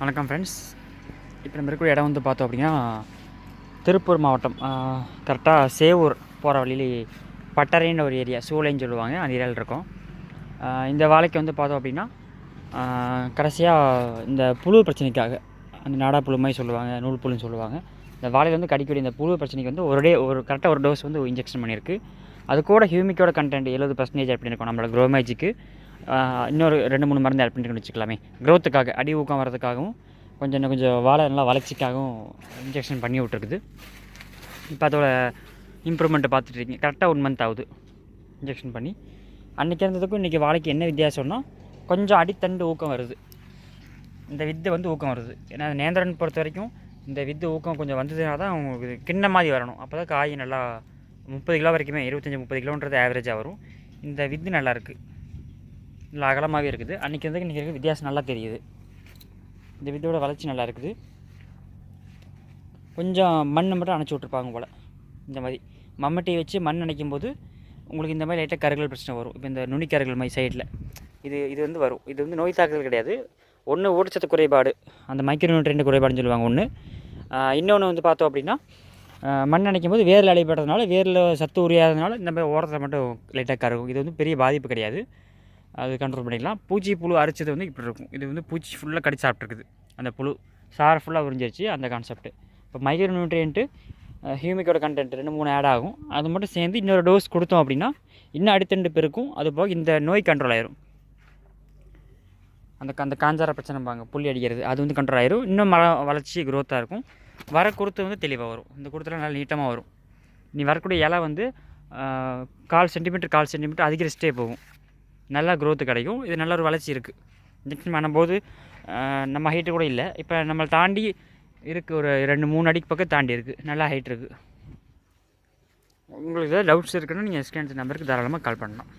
வணக்கம் ஃப்ரெண்ட்ஸ் இப்போ நம்ம இருக்கிற இடம் வந்து பார்த்தோம் அப்படின்னா திருப்பூர் மாவட்டம். கரெக்டாக சேவூர் போகிற வழியிலே பட்டறைன்ற ஒரு ஏரியா சூளைன்னு சொல்லுவாங்க. அந்த ஏரியாவில் இருக்கும். இந்த வாழைக்கு வந்து பார்த்தோம் அப்படின்னா கடைசியாக இந்த புழு பிரச்சனைக்காக அந்த நாடா புழு மாதிரி சொல்லுவாங்க நூல் புழுன்னு சொல்லுவாங்க. இந்த வாழையில் வந்து கடிக்கக்கூடிய இந்த புழு பிரச்சனைக்கு வந்து ஒரு டே ஒரு கரெக்டாக ஒரு டோஸ் வந்து இன்ஜெக்ஷன் பண்ணியிருக்கு. அது கூட ஹியூமிக்கோட கண்டென்ட் எழுபது பர்சன்டேஜ் அப்படின்னு இருக்கும் நம்மளோட க்ரோமேஜிக்கு இன்னொரு ரெண்டு மூணு மருந்து ஆட் பண்ணிட்டு வச்சுக்கலாமே. க்ரோத்துக்காக அடி ஊக்கம் வரதுக்காகவும் கொஞ்சம் இன்னும் கொஞ்சம் வாழை நல்லா வளர்ச்சிக்காகவும் இன்ஜெக்ஷன் பண்ணி விட்ருக்குது இப்போ அதோட இம்ப்ரூவ்மெண்ட்டை பார்த்துட்டு இருக்கீங்க. கரெக்டாக ஒன் மந்த் ஆகுது இன்ஜெக்ஷன் பண்ணி. அன்றைக்கி இருந்ததுக்கும் இன்றைக்கி வாழைக்கு என்ன வித்தியாசம்னா கொஞ்சம் அடித்தண்டு ஊக்கம் வருது. இந்த வித்து வந்து ஊக்கம் வருது. ஏன்னா நேந்திரன் பொறுத்த வரைக்கும் இந்த வித்து ஊக்கம் கொஞ்சம் வந்ததுனா தான் உங்களுக்கு கிண்ண மாதிரி வரணும். அப்போ தான் காய் நல்லா முப்பது கிலோ வரைக்குமே இருபத்தஞ்சி முப்பது கிலோன்றது ஆவரேஜாக வரும். இந்த வித்து நல்லாயிருக்கு அகலமாகவே இருக்குது. அன்றைக்கி வந்து இன்றைக்கி வித்தியாசம் நல்லா தெரியுது. இந்த வித்தோட வளர்ச்சி நல்லா இருக்குது. கொஞ்சம் மண் மட்டும் அணைச்சி விட்ருப்பாங்க போல். இந்த மாதிரி. மம்மட்டியை வச்சு மண் அணைக்கும் போது உங்களுக்கு இந்த மாதிரி லைட்டாக கருகல் பிரச்சனை வரும். இப்போ இந்த நுனிக்கருகள் மாதிரி சைடில் இது இது வந்து வரும். இது வந்து நோய் தாக்குதல் கிடையாது. ஒன்று ஊட்டச்சத்து குறைபாடு. அந்த மைக்ரோ நியூட்ரியன்ட் குறைபாடுன்னு சொல்லுவாங்க ஒன்று இன்னொன்று வந்து பார்த்தோம் அப்படின்னா மண் அணைக்கும் போது வேரில் அடிபடுறதுனால வேரில் சத்து உரியாததுனால இந்த மாதிரி ஓரத்தில் மட்டும் லைட்டாக கருகும். இது வந்து பெரிய பாதிப்பு கிடையாது. அது கண்ட்ரோல் பண்ணிக்கலாம். பூச்சி புழு அரிச்சது வந்து இப்படி இருக்கும். இது வந்து பூச்சி ஃபுல்லாக கடிச்சு சாப்பிட்ருக்குது அந்த புழு சாரை ஃபுல்லாக உறிஞ்சிருச்சு அந்த கான்செப்ட் இப்போ மைக்ரோ நியூட்ரியன்ட்டு ஹியூமிக்கோட கண்டென்ட் ரெண்டு மூணு ஆட் ஆகும். அது மட்டும் சேர்ந்து இன்னொரு டோஸ் கொடுத்தோம் அப்படின்னா இன்னும் அடுத்தண்டு பெருக்கும். அது போக இந்த நோய் கண்ட்ரோல் ஆயிரும். அந்த அந்த காஞ்சார பிரச்சனை பாங்க புள்ளி அடிக்கிறது அது வந்து கண்ட்ரோல் ஆயிரும். இன்னும் மர வளர்ச்சி க்ரோத்தாக இருக்கும். வர குருத்து வந்து தெளிவாக வரும். இந்த குருத்தில் நல்லா நீட்டமாக வரும். நீ வரக்கூடிய இலை வந்து கால் சென்டிமீட்டர் கால் சென்டிமீட்டர் அதிகரிச்சிட்டே போகும். நல்லா க்ரோத்து கிடைக்கும். இது நல்ல ஒரு வளர்ச்சி இருக்குது இன்ஜெக்ஷன் பண்ணும்போது நம்ம ஹைட்டு கூட இல்லை. இப்போ நம்மளை தாண்டி இருக்குது ஒரு ரெண்டு மூணு அடிக்கு பக்கம் தாண்டி இருக்குது நல்லா ஹைட் இருக்குது உங்களுக்கு ஏதாவது டவுட்ஸ் இருக்குன்னா நீங்கள் ஸ்கேன் நம்பருக்கு தாராளமாக கால் பண்ணலாம்.